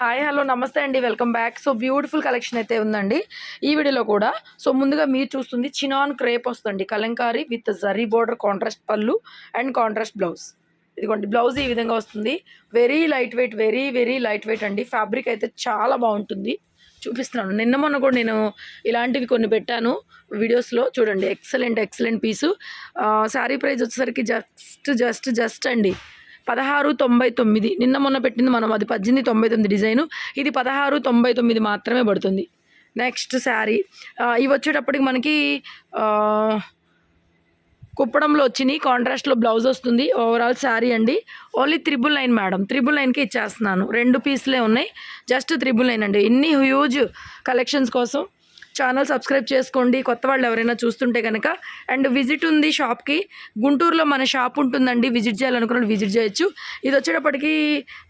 Hi hello నమస్తే అండి. Welcome back. So beautiful collection అయితే ఉందండి. ఈ వీడియోలో కూడా సో ముందుగా మీరు చూస్తుంది చినాన్ క్రేప్ వస్తుంది Kalamkari with zari border contrast పళ్ళు అండ్ కాంట్రాస్ట్ బ్లౌజ్. ఇదిగోండి బ్లౌజ్ ఈ విధంగా వస్తుంది. Very light weight very very light weight అండి. ఫ్యాబ్రిక్ అయితే చాలా బాగుంటుంది. చూపిస్తున్నాను. నిన్న మొన్న కూడా నేను ఇలాంటివి కొన్ని పెట్టాను వీడియోస్లో. చూడండి excellent excellent piece. Sari price వచ్చేసరికి జస్ట్ జస్ట్ జస్ట్ అండి పదహారు తొంభై తొమ్మిది. నిన్న మొన్న పెట్టింది మనం అది పద్దెనిమిది తొంభై తొమ్మిది డిజైను. ఇది పదహారు తొంభై తొమ్మిది మాత్రమే పడుతుంది. నెక్స్ట్ శారీ ఇవి వచ్చేటప్పటికి మనకి కుప్పడంలో వచ్చినాయి కాంట్రాస్ట్లో బ్లౌజ్ వస్తుంది. ఓవరాల్ శారీ అండి. Only triple nine madam triple నైన్కి ఇచ్చేస్తున్నాను. రెండు పీస్లే ఉన్నాయి. జస్ట్ త్రిబుల్ నైన్ అండి. ఇన్ని హ్యూజ్ కలెక్షన్స్ కోసం ఛానల్ సబ్స్క్రైబ్ చేసుకోండి. కొత్త వాళ్ళు ఎవరైనా చూస్తుంటే కనుక అండ్ విజిట్ ఉంది షాప్కి. గుంటూరులో మన షాప్ ఉంటుందండి. విజిట్ చేయాలనుకున్న విజిట్ చేయొచ్చు. ఇది వచ్చేటప్పటికి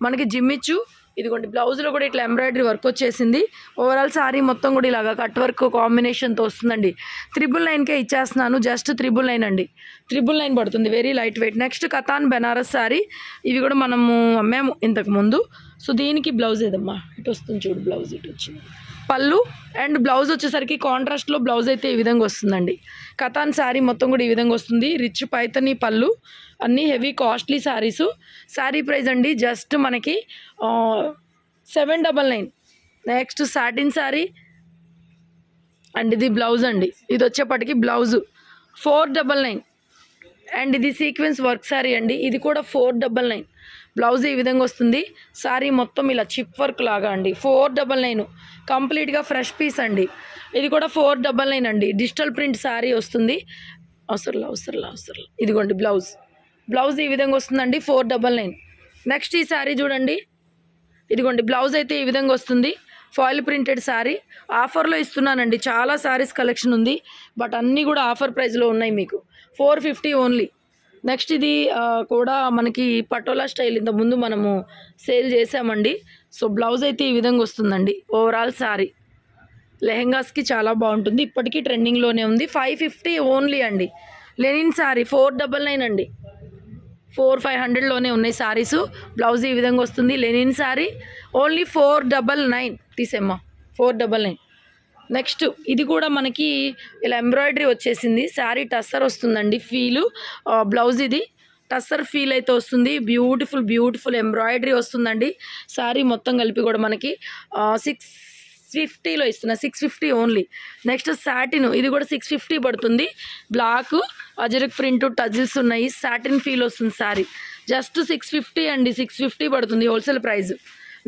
మనకి జిమ్ ఇచ్చు. ఇదిగోండి బ్లౌజ్లో కూడా ఇట్లా ఎంబ్రాయిడరీ వర్క్ వచ్చేసింది. ఓవరాల్ సారీ మొత్తం కూడా ఇలాగా కట్ వర్క్ కాంబినేషన్తో వస్తుందండి. త్రిబుల్ నైన్కే ఇచ్చేస్తున్నాను. జస్ట్ త్రిబుల్ నైన్ అండి. త్రిబుల్ నైన్ పడుతుంది. Very light weight. Next Katan Banaras sari ఇవి కూడా మనము అమ్మాము ఇంతకు ముందు. సో దీనికి బ్లౌజ్ ఏదమ్మా? ఇటు వస్తుంది చూడు బ్లౌజ్ ఇటు వచ్చింది. పళ్ళు అండ్ బ్లౌజ్ వచ్చేసరికి కాంట్రాస్ట్లో బ్లౌజ్ అయితే ఈ విధంగా వస్తుందండి. కథాన్ శారీ మొత్తం కూడా ఈ విధంగా వస్తుంది. రిచ్ పైతని పళ్ళు అన్నీ heavy costly saris. Sari price అండి జస్ట్ మనకి seven double nine. Next satin sari. And ఇది బ్లౌజ్ అండి. ఇది వచ్చేప్పటికి blouse. Four double nine. And ఇది సీక్వెన్స్ వర్క్ శారీ అండి. ఇది కూడా ఫోర్ డబల్ నైన్. బ్లౌజ్ ఈ విధంగా వస్తుంది. శారీ మొత్తం ఇలా చిప్ వర్క్ లాగా అండి. Four double nine. కంప్లీట్గా ఫ్రెష్ పీస్ అండి. ఇది కూడా ఫోర్ డబల్ నైన్ అండి. డిజిటల్ ప్రింట్ శారీ వస్తుంది. అవసరంలా అవసరంలా అవసరంలా. ఇదిగోండి బ్లౌజ్. బ్లౌజ్ ఈ విధంగా వస్తుందండి. Four double nine. నెక్స్ట్ ఈ శారీ చూడండి. ఇదిగోండి బ్లౌజ్ అయితే ఈ విధంగా వస్తుంది. ఫాయిల్ ప్రింటెడ్ శారీ ఆఫర్లో ఇస్తున్నానండి. చాలా శారీస్ కలెక్షన్ ఉంది. బట్ అన్నీ కూడా ఆఫర్ ప్రైస్లో ఉన్నాయి మీకు. Four fifty only. నెక్స్ట్ ఇది కూడా మనకి పటోలా స్టైల్ ఇంత ముందు మనము సేల్ చేసామండి సో బ్లౌజ్ అయితే ఈ విధంగా వస్తుందండి. ఓవరాల్ శారీ లెహెంగాస్కి చాలా బాగుంటుంది. ఇప్పటికీ ట్రెండింగ్లోనే ఉంది. ఫైవ్ ఫిఫ్టీ ఓన్లీ అండి. Linen sari four double nine అండి. ఫోర్ ఫైవ్ హండ్రెడ్లోనే ఉన్నాయి శారీస్ బ్లౌజ్ ఈ విధంగా వస్తుంది. Linen sari only four double nine తీసేమ్మా. Four double nine next ఇది కూడా మనకి ఇలా ఎంబ్రాయిడరీ వచ్చేసింది. శారీ టస్సర్ వస్తుందండి ఫీలు. బ్లౌజ్ ఇది. టస్సర్ ఫీల్ అయితే వస్తుంది. బ్యూటిఫుల్ బ్యూటిఫుల్ ఎంబ్రాయిడరీ వస్తుందండి. శారీ మొత్తం కలిపి కూడా మనకి సిక్స్ ఫిఫ్టీలో ఇస్తున్నా. Six fifty only. Next satin. ఇది కూడా సిక్స్ ఫిఫ్టీ పడుతుంది. బ్లాక్ అజరక్ ప్రింట్ టజిల్స్ ఉన్నాయి. సాటిన్ ఫీల్ వస్తుంది సారీ జస్ట్ సిక్స్ ఫిఫ్టీ అండి. సిక్స్ ఫిఫ్టీ పడుతుంది హోల్సేల్ ప్రైస్.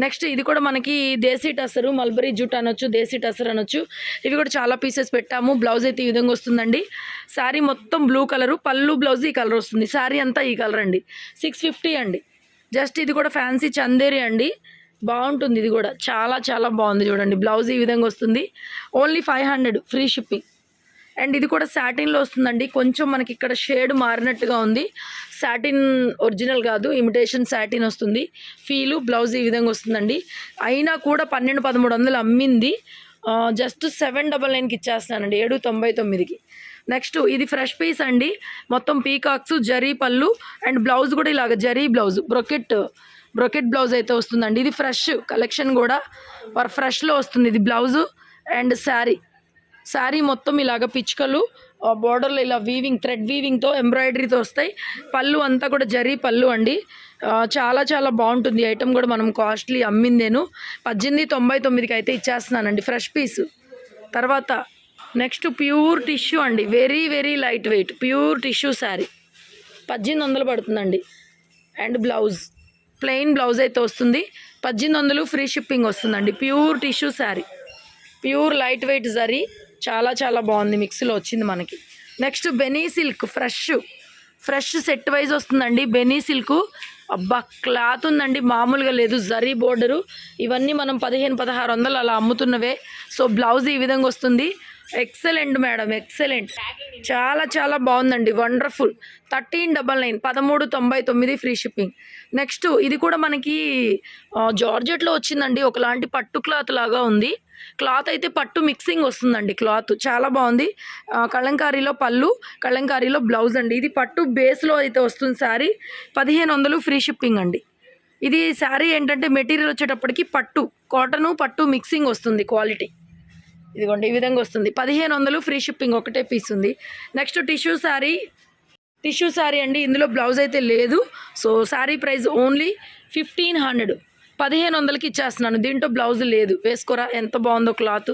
నెక్స్ట్ ఇది కూడా మనకి దేశీ టసరు మల్బరీ జూట్ అనొచ్చు దేశీ టసర్ అనొచ్చు. ఇవి కూడా చాలా పీసెస్ పెట్టాము. బ్లౌజ్ అయితే ఈ విధంగా వస్తుందండి. శారీ మొత్తం బ్లూ కలరు పళ్ళు బ్లౌజ్ ఈ కలర్ వస్తుంది. శారీ అంతా ఈ కలర్ అండి. సిక్స్ ఫిఫ్టీ అండి. జస్ట్ ఇది కూడా ఫ్యాన్సీ చందేరి అండి. బాగుంటుంది ఇది కూడా. చాలా చాలా బాగుంది చూడండి. బ్లౌజ్ ఈ విధంగా వస్తుంది. Only five hundred free shipping. And ఇది కూడా సాటిన్లో వస్తుందండి. కొంచెం మనకి ఇక్కడ షేడ్ మారినట్టుగా ఉంది. సాటిన్ ఒరిజినల్ కాదు ఇమిటేషన్ సాటిన్ వస్తుంది. ఫీలు బ్లౌజ్ ఈ విధంగా వస్తుందండి. అయినా కూడా పన్నెండు పదమూడు వందలు అమ్మింది. జస్ట్ సెవెన్ డబల్ నైన్కి ఇచ్చేస్తానండి ఏడు తొంభై తొమ్మిదికి. నెక్స్ట్ ఇది ఫ్రెష్ పీస్ అండి. మొత్తం పీకాక్స్ జరీ పళ్ళు అండ్ బ్లౌజ్ కూడా ఇలాగ zari blouse brocade brocade blouse అయితే వస్తుందండి. ఇది ఫ్రెష్ కలెక్షన్ కూడా. వారు ఫ్రెష్లో వస్తుంది ఇది బ్లౌజు అండ్ శారీ శారీ మొత్తం ఇలాగ పిచ్చుకలు బోర్డర్లో ఇలా వీవింగ్ థ్రెడ్ వీవింగ్తో ఎంబ్రాయిడరీతో వస్తాయి. పళ్ళు అంతా కూడా జరీ పళ్ళు అండి. చాలా చాలా బాగుంటుంది. ఐటమ్ కూడా మనం కాస్ట్లీ అమ్మిందేను పద్దెనిమిది తొంభై తొమ్మిదికి అయితే ఇచ్చేస్తున్నానండి ఫ్రెష్ పీస్ తర్వాత నెక్స్ట్ ప్యూర్ టిష్యూ అండి. Very very light weight pure tissue sari. పద్దెనిమిది వందలు పడుతుందండి. అండ్ బ్లౌజ్ ప్లెయిన్ బ్లౌజ్ అయితే వస్తుంది. పద్దెనిమిది వందలు ఫ్రీ షిప్పింగ్ వస్తుందండి. Pure tissue sari. Pure light weight zari. చాలా చాలా బాగుంది. మిక్సీలో వచ్చింది మనకి. Next Benny silk fresh. Fresh set wise వస్తుందండి. బెనీ సిల్క్. అబ్బా క్లాత్ ఉందండి. మామూలుగా లేదు. జరీ బోర్డరు. ఇవన్నీ మనం పదిహేను పదహారు వందలు అలా అమ్ముతున్నవే. సో బ్లౌజ్ ఈ విధంగా వస్తుంది. Excellent madam excellent. చాలా చాలా బాగుందండి. వండర్ఫుల్. థర్టీన్ డబల్ నైన్ పదమూడు తొంభై తొమ్మిది ఫ్రీ షిప్పింగ్. నెక్స్ట్ ఇది కూడా మనకి జార్జెట్లో వచ్చిందండి. ఒకలాంటి పట్టు క్లాత్ లాగా ఉంది. క్లాత్ అయితే పట్టు మిక్సింగ్ వస్తుందండి క్లాత్. చాలా బాగుంది. కళంకారీలో పళ్ళు కళంకారీలో బ్లౌజ్ అండి. ఇది పట్టు బేస్లో అయితే వస్తుంది శారీ. పదిహేను వందలు ఫ్రీ షిప్పింగ్ అండి. ఇది శారీ ఏంటంటే మెటీరియల్ వచ్చేటప్పటికి పట్టు కాటను పట్టు మిక్సింగ్ వస్తుంది క్వాలిటీ. ఇదిగోండి ఈ విధంగా వస్తుంది. పదిహేను వందలు ఫ్రీ షిప్పింగ్ ఒకటే పీస్ ఉంది. Next tissue sari. Tissue sari అండి. ఇందులో బ్లౌజ్ అయితే లేదు. So sari price only fifteen hundred. పదిహేను వందలకి ఇచ్చేస్తున్నాను. దీంట్లో బ్లౌజ్ లేదు. వేసుకోరా? ఎంత బాగుందో క్లాత్.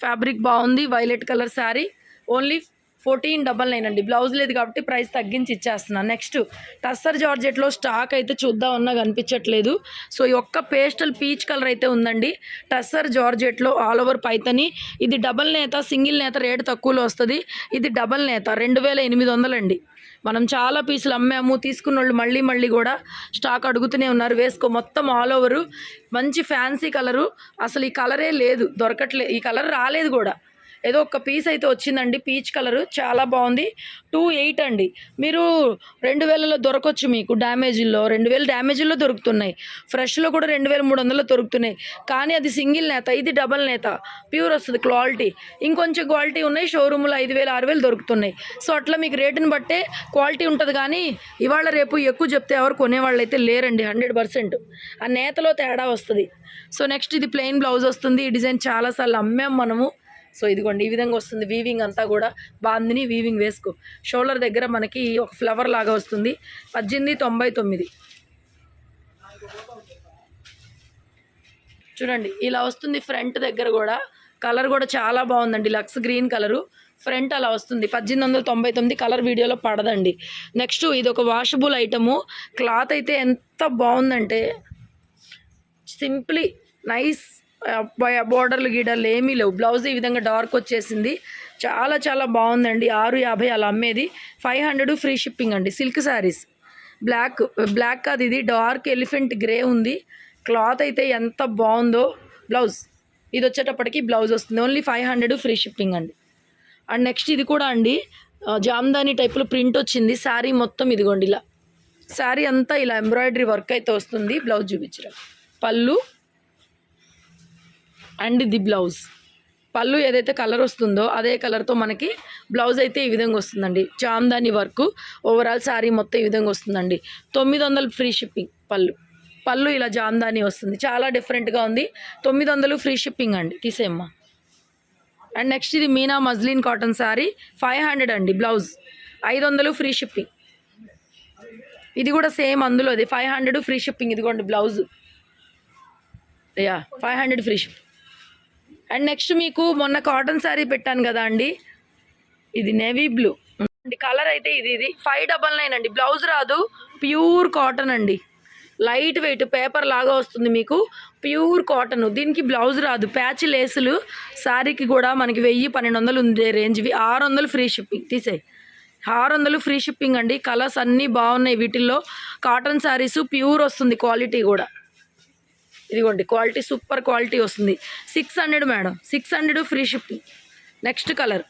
ఫ్యాబ్రిక్ బాగుంది. Violet colour sari. Only fourteen double nine అండి. బ్లౌజ్ లేదు కాబట్టి ప్రైస్ తగ్గించి ఇచ్చేస్తున్నాను. నెక్స్ట్ టస్సర్ జార్జెట్లో స్టాక్ అయితే చూద్దాం ఉన్నా కనిపించట్లేదు. సో ఈ ఒక్క పేస్టల్ పీచ్ కలర్ అయితే ఉందండి. టస్సర్ జార్జెట్లో ఆల్ ఓవర్ పైతని. ఇది డబల్ నేత సింగిల్ నేత రేటు తక్కువలో వస్తుంది. ఇది డబల్ నేత రెండు వేల ఎనిమిది వందలండి. మనం చాలా పీసులు అమ్మాము తీసుకున్న వాళ్ళు మళ్ళీ మళ్ళీ కూడా స్టాక్ అడుగుతూనే ఉన్నారు. వేసుకో మొత్తం ఆల్ ఓవరు మంచి ఫ్యాన్సీ కలరు అసలు ఈ కలరే లేదు దొరకట్లే ఈ కలర్ రాలేదు కూడా. ఏదో ఒక పీస్ అయితే వచ్చిందండి పీచ్ కలర్ చాలా బాగుంది. టూ ఎయిట్ అండి. మీరు రెండు వేలలో దొరకవచ్చు మీకు డ్యామేజీల్లో రెండు వేలు డ్యామేజీల్లో దొరుకుతున్నాయి. ఫ్రెష్లో కూడా రెండు వేల మూడు వందలు దొరుకుతున్నాయి. కానీ అది సింగిల్ నేత ఇది డబల్ నేత. ప్యూర్ వస్తుంది క్వాలిటీ. ఇంకొంచెం క్వాలిటీ ఉన్నాయి షోరూంలో ఐదు వేలు ఆరు వేలు దొరుకుతున్నాయి. సో అట్లా మీకు రేటుని బట్టే క్వాలిటీ ఉంటుంది కానీ ఇవాళ రేపు ఎక్కువ చెప్తే ఎవరు కొనేవాళ్ళు అయితే లేరండి హండ్రెడ్ పర్సెంట్. ఆ నేతలో తేడా వస్తుంది. సో నెక్స్ట్ ఇది ప్లెయిన్ బ్లౌజ్ వస్తుంది. ఈ డిజైన్ చాలాసార్లు అమ్మాం మనము. సో ఇదిగోండి ఈ విధంగా వస్తుంది వీవింగ్ అంతా కూడా. బాందిని వీవింగ్ వేసుకో. షోల్డర్ దగ్గర మనకి ఒక ఫ్లవర్ లాగా వస్తుంది. పద్దెనిమిది తొంభై తొమ్మిది. చూడండి ఇలా వస్తుంది ఫ్రంట్ దగ్గర కూడా. కలర్ కూడా చాలా బాగుందండి లక్స్ గ్రీన్ కలరు ఫ్రంట్ అలా వస్తుంది. పద్దెనిమిది వందల తొంభై తొమ్మిది కలర్ వీడియోలో పడదండి. నెక్స్ట్ ఇది ఒక వాషబుల్ ఐటము క్లాత్ అయితే ఎంత బాగుందంటే సింప్లీ నైస్ బోర్డర్లు గీడర్లు ఏమీ లేవు. బ్లౌజ్ ఈ విధంగా డార్క్ వచ్చేసింది. చాలా చాలా బాగుందండి. ఆరు యాభై అలా అమ్మేది. ఫైవ్ హండ్రెడ్ ఫ్రీ షిప్పింగ్ అండి. సిల్క్ శారీస్ బ్లాక్ బ్లాక్ కాదు ఇది. డార్క్ ఎలిఫెంట్ గ్రే ఉంది. క్లాత్ అయితే ఎంత బాగుందో. బ్లౌజ్. ఇది వచ్చేటప్పటికి బ్లౌజ్ వస్తుంది. Only five hundred free shipping అండి. అండ్ నెక్స్ట్ ఇది కూడా అండి. జామ్దాని టైప్లో ప్రింట్ వచ్చింది. శారీ మొత్తం ఇదిగోండి ఇలా. శారీ అంతా ఇలా ఎంబ్రాయిడరీ వర్క్ అయితే వస్తుంది. బ్లౌజ్ చూపించడం పళ్ళు అండ్ ది బ్లౌజ్. పళ్ళు ఏదైతే కలర్ వస్తుందో అదే కలర్తో మనకి బ్లౌజ్ అయితే ఈ విధంగా వస్తుందండి. జామ్దాని వర్క్ ఓవరాల్ శారీ మొత్తం ఈ విధంగా వస్తుందండి. తొమ్మిది వందలు ఫ్రీ షిప్పింగ్ పళ్ళు. పళ్ళు ఇలా జామ్దాని వస్తుంది. చాలా డిఫరెంట్గా ఉంది. తొమ్మిది వందలు ఫ్రీ షిప్పింగ్ అండి. తీసేమ్మా అండ్ నెక్స్ట్ ఇది Meena muslin cotton sari five hundred అండి బ్లౌజ్. ఐదు వందలు ఫ్రీ షిప్పింగ్. ఇది కూడా సేమ్ అందులో. అది ఫైవ్ హండ్రెడ్ ఫ్రీ షిప్పింగ్ ఇదిగోండి blouse. Yeah five hundred free shipping. And next మీకు మొన్న కాటన్ శారీ పెట్టాను కదా అండి. ఇది నేవీ బ్లూ. అండి కలర్ అయితే ఇది ఇది ఫైవ్ డబల్ నైన్ అండి. బ్లౌజ్ రాదు ప్యూర్ కాటన్ అండి. లైట్ వెయిట్ పేపర్ లాగా వస్తుంది మీకు. Pure cotton. దీనికి బ్లౌజ్ రాదు ప్యాచ్ లేసులు. శారీకి కూడా మనకి వెయ్యి పన్నెండు వందలు ఉంది రేంజ్వి ఆరు వందలు ఫ్రీ షిప్పింగ్ తీసేయి. ఆరు వందలు ఫ్రీ షిప్పింగ్ అండి. కలర్స్ అన్నీ బాగున్నాయి వీటిల్లో. కాటన్ శారీస్ ప్యూర్ వస్తుంది క్వాలిటీ కూడా. ఇదిగోండి క్వాలిటీ సూపర్ క్వాలిటీ వస్తుంది. Six hundred madam six hundred free shipping next colour.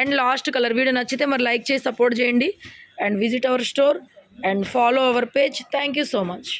And last colour. Video నచ్చితే మరి లైక్ చేసి సపోర్ట్ చేయండి. And visit our store and follow our page. Thank you so much.